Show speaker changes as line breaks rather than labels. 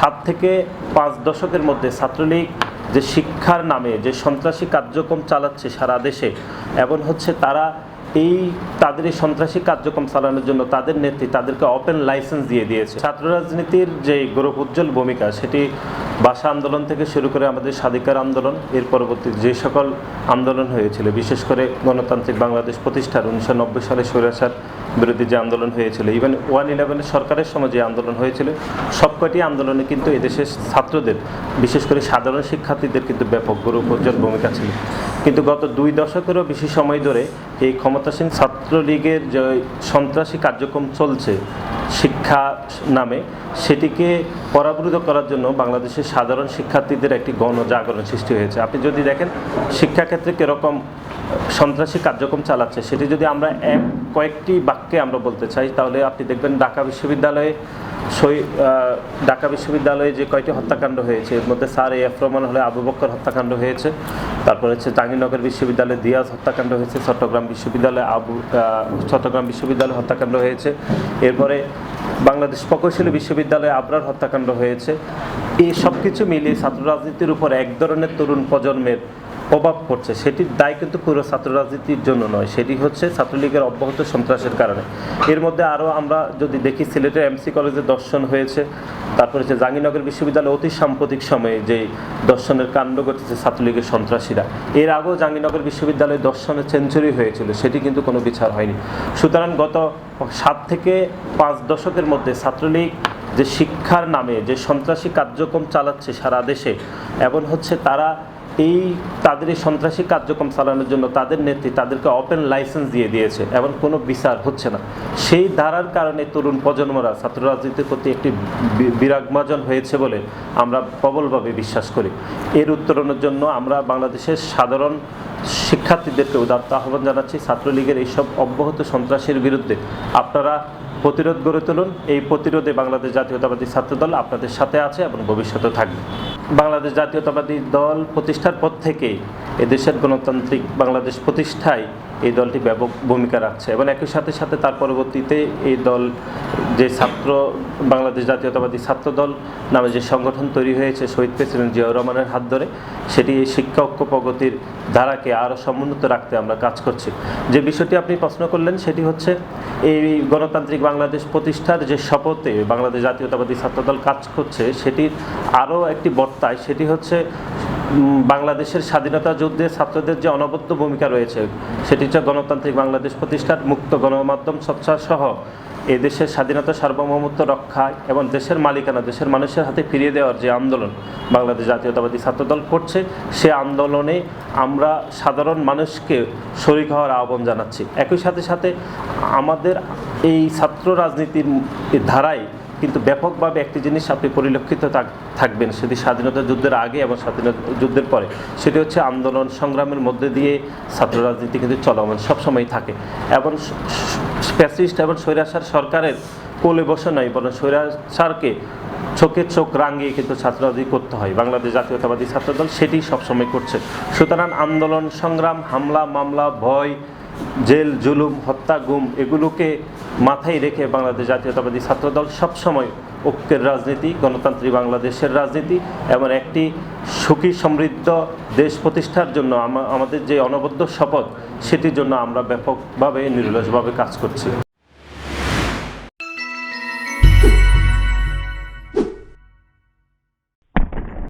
সাত থেকে পাঁচ দশকের মধ্যে ছাত্রলীগ যে শিক্ষার নামে, যে সন্ত্রাসী কার্যক্রম চালাচ্ছে সারা দেশে, এবং হচ্ছে তারা এই, তাদের এই সন্ত্রাসী কার্যক্রম চালানোর জন্য তাদের নেত্রী তাদেরকে ওপেন লাইসেন্স দিয়ে দিয়েছে। ছাত্র রাজনীতির যে গৌরব উজ্জ্বল ভূমিকা, সেটি ভাষা আন্দোলন থেকে শুরু করে আমাদের স্বাধিকার আন্দোলন, এর পরবর্তী যে সকল আন্দোলন হয়েছিল, বিশেষ করে গণতান্ত্রিক বাংলাদেশ প্রতিষ্ঠার উনিশশো নব্বই সালে স্বৈরাচার বিরোধী যে আন্দোলন হয়েছিল ইভেন ওয়ান ইলেভেনের সরকারের সময় যে আন্দোলন হয়েছিল, সবকটি আন্দোলনে কিন্তু এদেশের ছাত্রদের, বিশেষ করে সাধারণ শিক্ষার্থীদের কিন্তু ব্যাপক গৌরব উজ্জ্বল ভূমিকা ছিল। কিন্তু গত দুই দশকেরও বেশি সময় ধরে এই ক্ষমতাসীন ছাত্রলীগের যে সন্ত্রাসী কার্যক্রম চলছে শিক্ষা নামে, সেটিকে পরাবৃত করার জন্য বাংলাদেশের সাধারণ শিক্ষার্থীদের একটি গণজাগরণ সৃষ্টি হয়েছে। আপনি যদি দেখেন, শিক্ষাক্ষেত্রে কীরকম সন্ত্রাসী কার্যক্রম চালাচ্ছে, সেটি যদি আমরা এক, কয়েকটি বাক্যে আমরা বলতে চাই, তাহলে আপনি দেখবেন ঢাকা বিশ্ববিদ্যালয়ে সই ঢাকা বিশ্ববিদ্যালয়ে যে কয়টি হত্যাকাণ্ড হয়েছে, এর মধ্যে স্যার এফ রহমান হলে আবু বক্কর হত্যাকাণ্ড হয়েছে, তারপর হচ্ছে জাহাঙ্গীরনগর বিশ্ববিদ্যালয়ে দিয়াজ হত্যাকাণ্ড হয়েছে, চট্টগ্রাম বিশ্ববিদ্যালয়ে আবু চট্টগ্রাম বিশ্ববিদ্যালয়ে হত্যাকাণ্ড হয়েছে, এরপরে বাংলাদেশ প্রকৌশলী বিশ্ববিদ্যালয়ে আবরার হত্যাকাণ্ড হয়েছে এই সব কিছু মিলিয়ে ছাত্র রাজনীতির উপর এক ধরনের তরুণ প্রজন্মের প্রভাব পড়ছে। সেটির দায় কিন্তু পুরো ছাত্র রাজনীতির জন্য নয়, সেটি হচ্ছে ছাত্রলীগের অব্যাহত সন্ত্রাসের কারণে। এর মধ্যে আরও আমরা যদি দেখি, সিলেটের এমসি কলেজে দর্শন হয়েছে, তারপরে হচ্ছে জাহাঙ্গীরনগর বিশ্ববিদ্যালয়ে অতি সাম্প্রতিক সময়ে যে দর্শনের কাণ্ড ঘটেছে ছাত্রলীগের সন্ত্রাসীরা, এর আগেও জাহাঙ্গীরনগর বিশ্ববিদ্যালয়ে দর্শনের সেঞ্চুরি হয়েছিল, সেটি কিন্তু কোনো বিচার হয়নি। সুতরাং গত সাত থেকে পাঁচ দশকের মধ্যে ছাত্রলীগ যে শিক্ষার নামে যে সন্ত্রাসী কার্যক্রম চালাচ্ছে সারা দেশে এমন হচ্ছে তারা এই তাদের এই সন্ত্রাসী কার্যক্রম চালানোর জন্য তাদের নেত্রী তাদেরকে ওপেন লাইসেন্স দিয়ে দিয়েছে, এবং কোনো বিচার হচ্ছে না। সেই ধারার কারণে তরুণ প্রজন্মরা, ছাত্র রাজনীতির প্রতি একটি বিরাগমাজন হয়েছে বলে আমরা প্রবলভাবে বিশ্বাস করি। এর উত্তরণের জন্য আমরা বাংলাদেশের সাধারণ শিক্ষার্থীদেরকে উদাত্ত আহ্বান জানাচ্ছি, ছাত্রলীগের এইসব অব্যাহত সন্ত্রাসীর বিরুদ্ধে। আপনারা প্রতিরোধ গড়ে তুলুন। এই প্রতিরোধে বাংলাদেশ জাতীয়তাবাদী ছাত্রদল আপনাদের সাথে আছে এবং ভবিষ্যতে থাকবে। বাংলাদেশ জাতীয়তাবাদী দল প্রতিষ্ঠার পর থেকেই এদেশের গণতান্ত্রিক বাংলাদেশ প্রতিষ্ঠায় এই দলটি ব্যাপক ভূমিকা রাখছে এবং একই সাথে সাথে তার পরবর্তীতে এই দল যে ছাত্র, বাংলাদেশ জাতীয়তাবাদী ছাত্র দল নামে যে সংগঠন তৈরি হয়েছে শহীদ প্রেসিডেন্ট জিয়াউর রহমানের হাত ধরে, সেটি এই শিক্ষা ঐক্য প্রগতির ধারাকে আরও সমুন্নত রাখতে আমরা কাজ করছি। যে বিষয়টি আপনি প্রশ্ন করলেন, সেটি হচ্ছে এই গণতান্ত্রিক বাংলাদেশ প্রতিষ্ঠার যে শপথে বাংলাদেশ জাতীয়তাবাদী ছাত্রদল কাজ করছে, সেটির আরও একটি বর্তায় সেটি হচ্ছে বাংলাদেশের স্বাধীনতা যুদ্ধে ছাত্রদের যে অনবদ্য ভূমিকা রয়েছে, সেটি হচ্ছে গণতান্ত্রিক বাংলাদেশ প্রতিষ্ঠার মুক্ত গণমাধ্যম স্বচ্ছা সহ এই দেশের স্বাধীনতা সার্বভৌমত্ব রক্ষা এবং দেশের মালিকানা, দেশের মানুষের হাতে ফিরিয়ে দেওয়ার যে আন্দোলন বাংলাদেশ জাতীয়তাবাদী ছাত্রদল করছে, সে আন্দোলনে আমরা সাধারণ মানুষকে শরিক হওয়ার আহ্বান জানাচ্ছি। একই সাথে সাথে আমাদের এই ছাত্র রাজনীতির ধারায় কিন্তু ব্যাপকভাবে একটি জিনিস আপনি পরিলক্ষিত থাক- থাকবেন, সেটি স্বাধীনতা যুদ্ধের আগে এবং স্বাধীনতা যুদ্ধের পরে। সেটি হচ্ছে আন্দোলন সংগ্রামের মধ্যে দিয়ে ছাত্র রাজনীতি কিন্তু চলমান সবসময় থাকে। এবং স্পেসিস্ট এবং স্বৈরাচার সরকারের কোলে বসে নয়, বরং স্বৈরাচারকে চোখে চোখ রাঙিয়ে কিন্তু ছাত্র রাজনীতি করতে হয়। বাংলাদেশ জাতীয়তাবাদী ছাত্রদল সেটি সবসময় করছে। সুতরাং আন্দোলন, সংগ্রাম, হামলা, মামলা, ভয় জেল, জুলুম, হত্যা, গুম এগুলোকে মাথায় রেখে বাংলাদেশ জাতীয়তাবাদী ছাত্রদল সবসময় ঐক্যের রাজনীতি, গণতান্ত্রিক বাংলাদেশের রাজনীতি এবং একটি সুখী সমৃদ্ধ দেশ প্রতিষ্ঠার জন্য আমাদের যে অনবদ্য শপথ, সেটির জন্য আমরা ব্যাপকভাবে, নিরলসভাবে কাজ করছি।